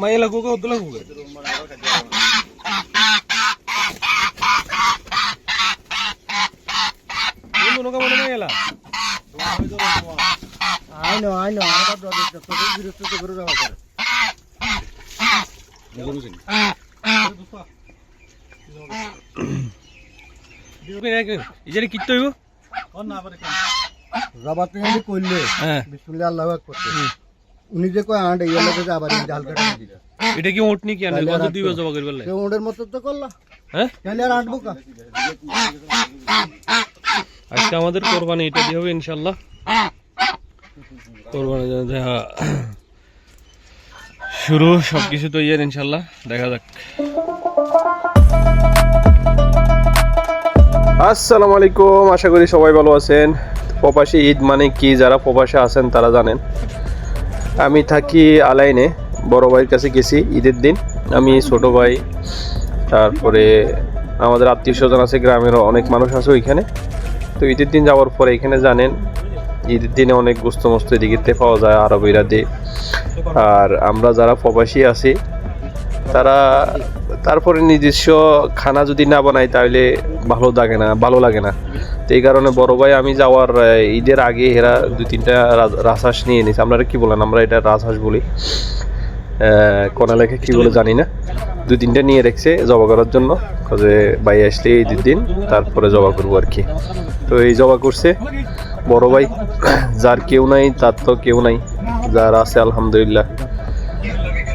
মাইয়া লাগবো কা হদ্দ লাগবো নৌকা মনে মাইয়ালা I করলে হ্যাঁ। বিসমিল্লাহ আল্লাহু উনি যে কয় আন্ড ইয়ালে যে আবার এই ডাল দিলা এটা কি ওট নি কি আনে কত দুই বছর বাগের বেলা তে মত তো করলা। হ্যাঁ? তাহলে আর আটবো কা? আজকে আমাদের কোরবানি এটা দিয়ে হবে ইনশাল্লাহ কোরবানি শুরু সবকিছু তো ইয়ের ইনশাল্লাহ দেখা যাক। আসসালামু আলাইকুম আশা করি সবাই ভালো আছেন। প্রবাসী ঈদ মানে কি? যারা প্রবাসে আছেন তারা জানেন। আমি থাকি আলাইনে, বড় ভাইয়ের কাছে গেছি ঈদের দিন। আমি ছোট ভাই, তারপরে আমাদের আত্মীয় স্বজন আছে গ্রামের অনেক মানুষ আছে ওইখানে। তো ঈদের দিন যাওয়ার পরে এখানে জানেন, ঈদের দিনে অনেক গোস্ত মস্ত এদিকে পাওয়া যায় আরবিরা দিয়ে আর আমরা যারা প্রবাসী আছি, তারা তারপরে নিজস্ব খানা যদি না বানাই তাহলে ভালো লাগে না, ভালো লাগে না। তো এই কারণে বড় ভাই আমি যাওয়ার ঈদের আগে এরা দুই তিনটা রাজ- রাজহাঁস নিয়ে নিয়েছি আপনারা কি বলেন? আমরা এটা রাজহাঁস বলি। কোনা লেখে কি বলে জানি না। দুই তিনটা নিয়ে রেখেছে জবা করার জন্য। যে ভাই আসলে ঈদের দিন, তারপরে জবা করব আর কি। তো এই জবা করছে। বড় ভাই, যার কেউ নাই, তার তো কেউ নাই। যার আছে, আলহামদুলিল্লাহ।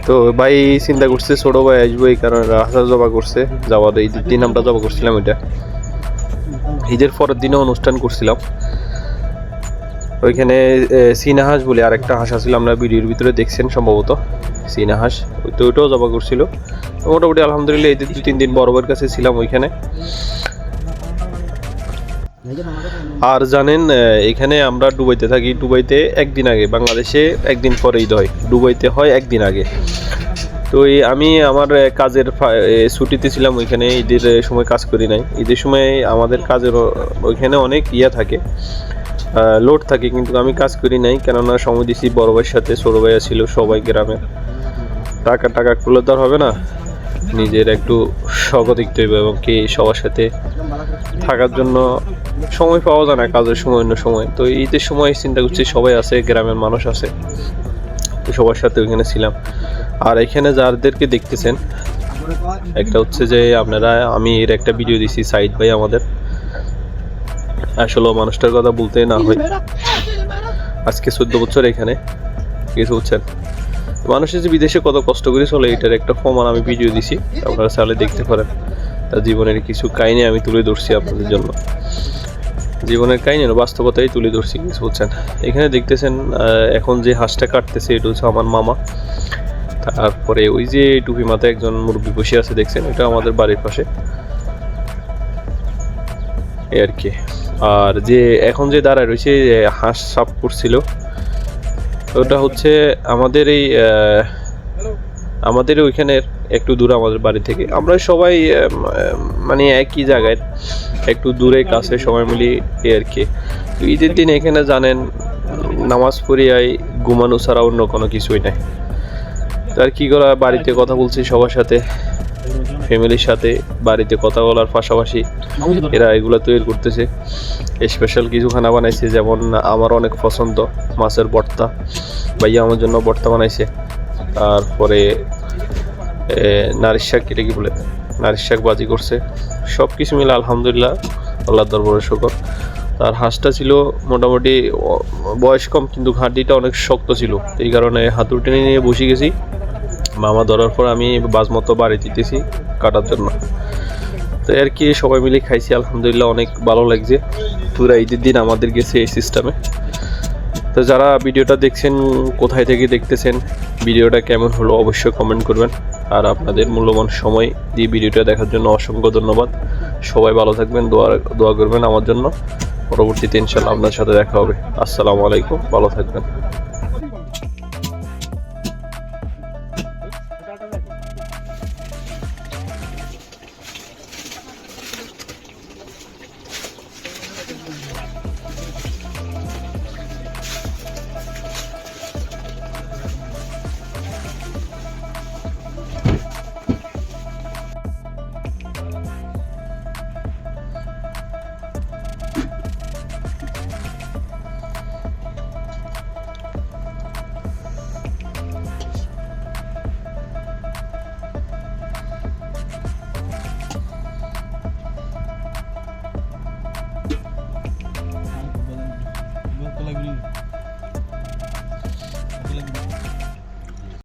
তো ভাই চিন্তা করছে, ছোট ভাই আসব এই কারণে রাস্তা জবা করছে, যাওয়া যাওয়ার ঈদের দিন আমরা জবা করছিলাম এটা ঈদের পরের দিনে অনুষ্ঠান করছিলাম। ওইখানে চীনা হাঁস বলে আরেকটা হাঁস আছিল, আমরা ভিডিওর ভিতরে দেখছেন সম্ভবত চীনা হাঁস ওই তো ওইটাও জবা করছিল। মোটামুটি আলহামদুলিল্লাহ ঈদের দু তিন দিন বড় কাছে ছিলাম ওইখানে। আর জানেন এখানে আমরা দুবাইতে থাকি। দুবাইতে একদিন আগে, বাংলাদেশে একদিন পরে ঈদ হয়। দুবাইতে হয় একদিন আগে। তো এই আমি আমার কাজের ছুটিতে ছিলাম ওইখানে, ঈদের সময় কাজ করি নাই। ঈদের সময় আমাদের কাজের ওইখানে অনেক ইয়া থাকে। লোড থাকে, কিন্তু আমি কাজ করি নাই। কেননা সময় দিছি বড় ভাইয়ের সাথে, ছোট ভাইয়া ছিল সবাই গ্রামের টাকা টাকা করলে তো আর হবে না। নিজের একটু শখ দেখতে হবে এবং কি সবার সাথে থাকার জন্য সময় পাওয়া যায় না কাজের সময়, অন্য সময়। তো ঈদের সময় চিন্তা করছি সবাই আছে, গ্রামের মানুষ আছে। তো সবার সাথে ওইখানে ছিলাম। আর এখানে যাদেরকে দেখতেছেন, একটা হচ্ছে যে আপনারা, আমি এর একটা ভিডিও দিছি, সাইদ ভাই আমাদের। আসলে মানুষটার কথা বলতে না হয়। আজকে চোদ্দ বছর এখানে। কিছু বুঝছেন মানুষের যে বিদেশে কত কষ্ট করে চলে, এটার একটা প্রমাণ আমি ভিডিও দিছি। আপনারা চাইলে দেখতে পারেন। তার জীবনের কিছু কাহিনী আমি তুলে ধরছি আপনাদের জন্য। জীবনের কাহিনী না, বাস্তবতাই তুলে ধরছি, কিছু বুঝছেন? এখানে দেখতেছেন এখন যে হাঁসটা কাটতেছে, এটা হচ্ছে আমার মামা। তারপরে ওই যে টুপি মাথায় একজন মুরব্বী বসে আছে, দেখছেন? এটা আমাদের বাড়ির পাশে। এই আর কি। আর যে এখন যে দাঁড়ায় রয়েছে হাঁস সাফ করছিল ওটা হচ্ছে আমাদের এই আমাদের ওইখানে একটু দূরে আমাদের বাড়ি থেকে। আমরা সবাই মানে একই জায়গায়, একটু দূরে, কাছে সবাই মিলি এই আর কি। তো ঈদের দিন এখানে জানেন, নামাজ পড়িয়াই ঘুমানো ছাড়া অন্য কোনো কিছুই নাই। তার কি করা, বাড়িতে কথা বলছি সবার সাথে। ফ্যামিলির সাথে বাড়িতে কথা বলার পাশাপাশি এরা এগুলো তৈরি করতেছে। স্পেশাল কিছু খানা বানাইছে যেমন আমার অনেক পছন্দ মাছের ভর্তা। ভাইয়া আমার জন্য ভর্তা বানাইছে। তারপরে এ, নারিশ শাক এটা কি বলে? নারিশ শাক বাজি করছে। সব কিছু মিলে আলহামদুলিল্লাহ আল্লাহ দরবারে শুকর। তার হাঁসটা ছিল মোটামুটি বয়স কম কিন্তু ঘাটিটা অনেক শক্ত ছিল। এই কারণে হাতুর টেনে নিয়ে বসে গেছি। মামা ধরার পর আমি বাজ মতো বাড়ি দিতেছি কাটার জন্য। তো আর কি, সবাই মিলে খাইছি, আলহামদুলিল্লাহ অনেক ভালো লাগছে। পুরা ঈদের দিন আমাদের গেছে এই সিস্টেমে তো যারা ভিডিওটা দেখছেন, কোথায় থেকে দেখতেছেন, ভিডিওটা কেমন হলো অবশ্যই কমেন্ট করবেন। আর আপনাদের মূল্যবান সময় দিয়ে ভিডিওটা দেখার জন্য অসংখ্য ধন্যবাদ। সবাই ভালো থাকবেন, দোয়া দোয়া করবেন আমার জন্য। পরবর্তীতে ইনশাল্লাহ আপনার সাথে দেখা হবে। আসসালামু আলাইকুম, ভালো থাকবেন।